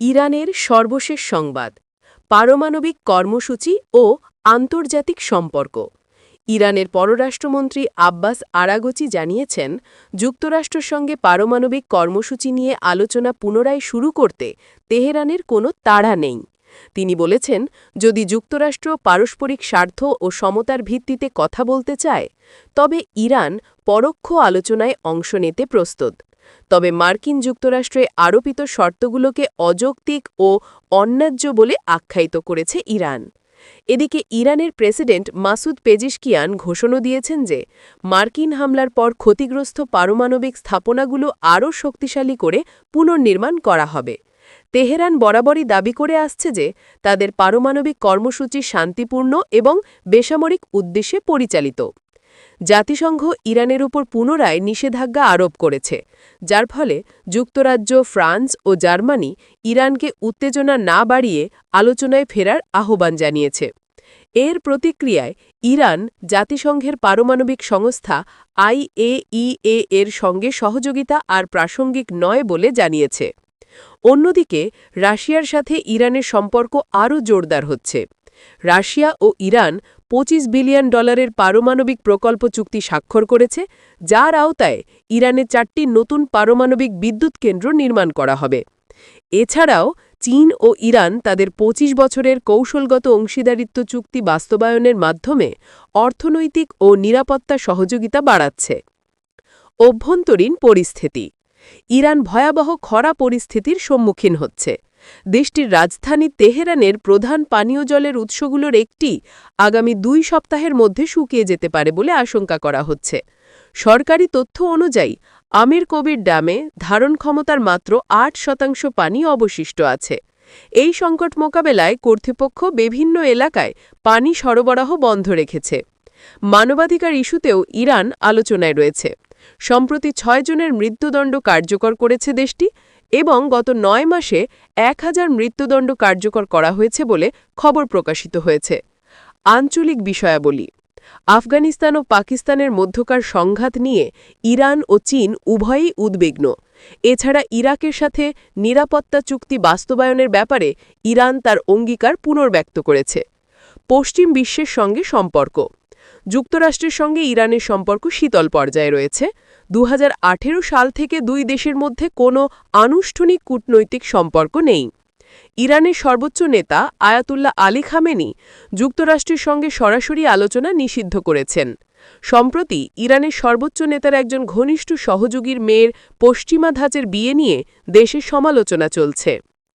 ইরানের সর্বশেষ সংবাদ, পারমাণবিক কর্মসূচি ও আন্তর্জাতিক সম্পর্ক। ইরানের পররাষ্ট্রমন্ত্রী আব্বাস আরাগচি জানিয়েছেন, যুক্তরাষ্ট্রের সঙ্গে পারমাণবিক কর্মসূচি নিয়ে আলোচনা পুনরায় শুরু করতে তেহরানের কোনো তাড়া নেই। তিনি বলেছেন, যদি যুক্তরাষ্ট্র পারস্পরিক স্বার্থ ও সমতার ভিত্তিতে কথা বলতে চায়, তবে ইরান পরোক্ষ আলোচনায় অংশ নিতে প্রস্তুত। তবে মার্কিন যুক্তরাষ্ট্রে আরোপিত শর্তগুলোকে অযৌক্তিক ও অন্যায্য বলে আখ্যায়িত করেছে ইরান। এদিকে ইরানের প্রেসিডেন্ট মাসুদ পেজিশকিয়ান ঘোষণা দিয়েছেন যে, মার্কিন হামলার পর ক্ষতিগ্রস্ত পারমাণবিক স্থাপনাগুলো আরও শক্তিশালী করে পুনর্নির্মাণ করা হবে। তেহরান বরাবরই দাবি করে আসছে যে, তাদের পারমাণবিক কর্মসূচি শান্তিপূর্ণ এবং বেসামরিক উদ্দেশ্যে পরিচালিত। জাতিসংঘ ইরানের উপর পুনরায় নিষেধাজ্ঞা আরোপ করেছে, যার ফলে যুক্তরাজ্য, ফ্রান্স ও জার্মানি ইরানকে উত্তেজনা না বাড়িয়ে আলোচনায় ফেরার আহ্বান জানিয়েছে। এর প্রতিক্রিয়ায় ইরান জাতিসংঘের পারমাণবিক সংস্থা আইএইএ এর সঙ্গে সহযোগিতা আর প্রাসঙ্গিক নয় বলে জানিয়েছে। অন্যদিকে, রাশিয়ার সাথে ইরানের সম্পর্ক আরও জোরদার হচ্ছে। রাশিয়া ও ইরান ২৫ বিলিয়ন ডলারের পারমাণবিক প্রকল্প চুক্তি স্বাক্ষর করেছে, যার আওতায় ইরানে চারটি নতুন পারমাণবিক বিদ্যুৎ কেন্দ্র নির্মাণ করা হবে। এছাড়াও, চীন ও ইরান তাদের ২৫ বছরের কৌশলগত অংশীদারিত্ব চুক্তি বাস্তবায়নের মাধ্যমে অর্থনৈতিক ও নিরাপত্তা সহযোগিতা বাড়াচ্ছে। অভ্যন্তরীণ পরিস্থিতি। ইরান ভয়াবহ খরা পরিস্থিতির সম্মুখীন হচ্ছে। দেশটির রাজধানী তেহরানের প্রধান পানীয় জলের উৎসগুলোর একটি আগামী দুই সপ্তাহের মধ্যে শুকিয়ে যেতে পারে বলে আশঙ্কা করা হচ্ছে। সরকারি তথ্য অনুযায়ী, আমির কবির ড্যামে ধারণ ক্ষমতার মাত্র আট শতাংশ পানি অবশিষ্ট আছে। এই সংকট মোকাবেলায় কর্তৃপক্ষ বিভিন্ন এলাকায় পানি সরবরাহ বন্ধ রেখেছে। মানবাধিকার ইস্যুতেও ইরান আলোচনায় রয়েছে। সম্প্রতি ছয় জনের মৃত্যুদণ্ড কার্যকর করেছে দেশটি। এবং গত নয় মাসে এক হাজার মৃত্যুদণ্ড কার্যকর করা হয়েছে বলে খবর প্রকাশিত হয়েছে। আঞ্চলিক বিষয়াবলী, আফগানিস্তান ও পাকিস্তানের মধ্যকার সংঘাত নিয়ে ইরান ও চীন উভয়ই উদ্বিগ্ন। এছাড়া ইরাকের সাথে নিরাপত্তা চুক্তি বাস্তবায়নের ব্যাপারে ইরান তার অঙ্গীকার পুনর্ব্যক্ত করেছে। পশ্চিম বিশ্বের সঙ্গে সম্পর্ক যুক্তরাষ্ট্রের সঙ্গে ইরানের সম্পর্ক শীতল পর্যায়ে রয়েছে। দু হাজার আঠেরো সাল থেকে দুই দেশের মধ্যে কোনো আনুষ্ঠানিক কূটনৈতিক সম্পর্ক নেই। ইরানের সর্বোচ্চ নেতা আয়াতুল্লাহ আলী খামেনি যুক্তরাষ্ট্রের সঙ্গে সরাসরি আলোচনা নিষিদ্ধ করেছেন। সম্প্রতি ইরানের সর্বোচ্চ নেতার একজন ঘনিষ্ঠ সহযোগীর মেয়ের পশ্চিমা ধাঁচের বিয়ে নিয়ে দেশের সমালোচনা চলছে।